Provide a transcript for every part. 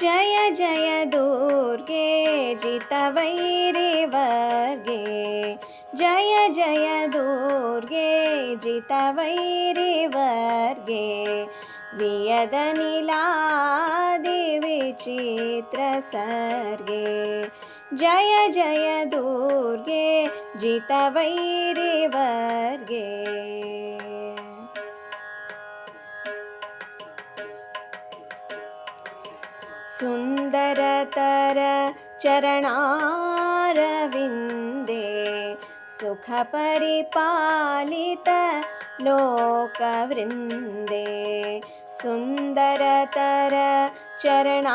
जय जय दुर्गे जितवैरिवर्गे जय जय दुर्गे जितवैरिवर्गे वियदनिलादिविचित्रसर्गे जय जय दुर्गे जितवैरिवर्गे सुन्दरतर चरणारविन्दे सुखपरिपालित लोकवृन्दे सुन्दरतर चरणारविन्दे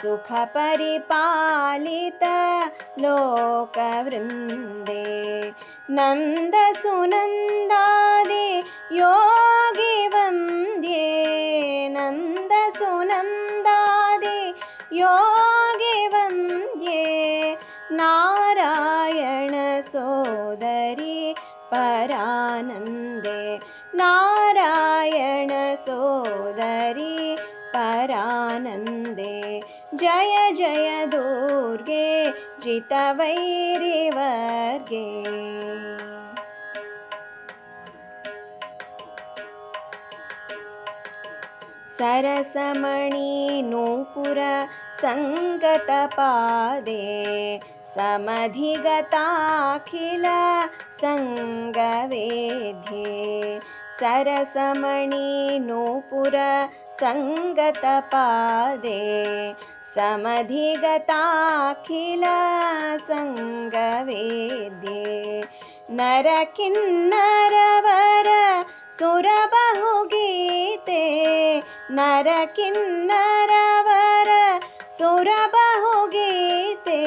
सुखपरिपालित लोकवृन्दे नन्दसुनन्दादि योगि सोदरि परानन्दे नारायण सोदरि परानन्दे जय जय दुर्गे जितवैरिवर्गे सरसमणि नूपुर समधिगताखिल सङ्गवेध्ये सरसमणि नूपुर समधिगताखिल सङ्गवेद्ये नरकिन्नरवर सुरबहुगीते नरकिन्नरवर सुरबहुगीते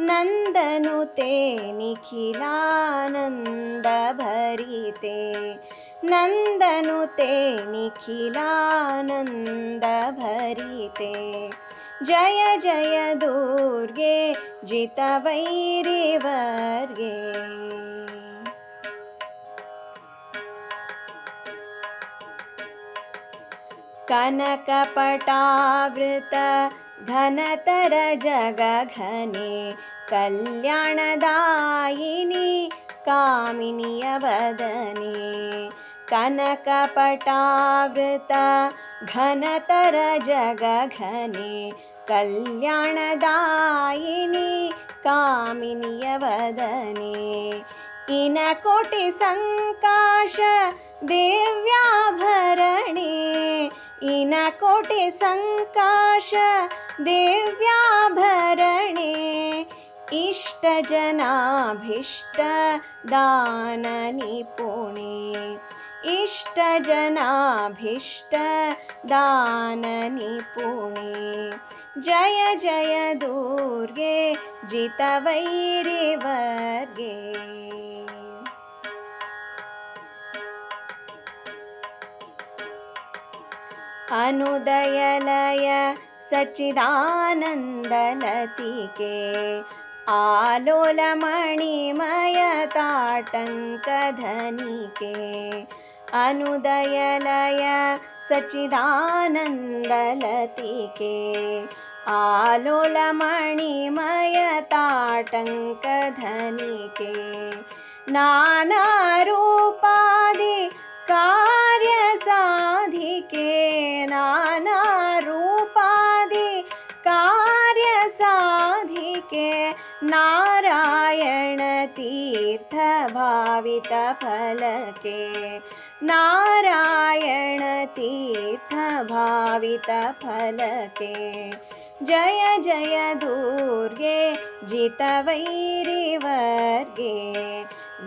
नन्दनुते निखिलानन्दभरिते। नन्दनुते निखिलानन्दभरिते। जय जय दुर्गे जितवैरिवर्गे कनकपटावृत घनतर जगघने कल्याणदायिनि कामिनि अवदने कनकपटावृत घनतर जगघने कल्याणदायिनि कामिनि अवदने इनकोटिसङ्काश देव्याभरणे इनकोटिसङ्काश देव्याभरणे इष्टजनाभीष्टदाननिपुणे। इष्टजनाभीष्टदाननिपुणे। जय जय दुर्गे जितवैरिवर्गे अनुदयलय सच्चिदानन्दलतिके। आलोलमणिमयताटङ्कधनिके। अनुदयलय सच्चिदानन्दलतिके। आलोलमणिमयताटङ्कधनिके। नानारूपादि कार्यसाधिके नानारूपादि कार्यसाधिके नारायणतीर्थभावितफलके नारायणतीर्थभावितफलके जय जय दुर्गे जितवैरिवर्गे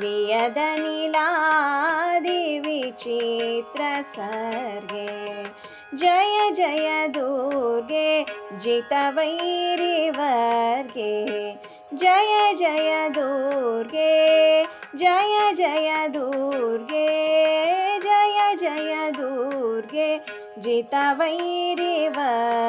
वियदनिलादिविचित्रसर्गे जय जय दुर्गे जितवैरिवर्गे। जय जय दुर्गे जय जय दुर्गे जय जय दुर्गे जितवैरिवर्गे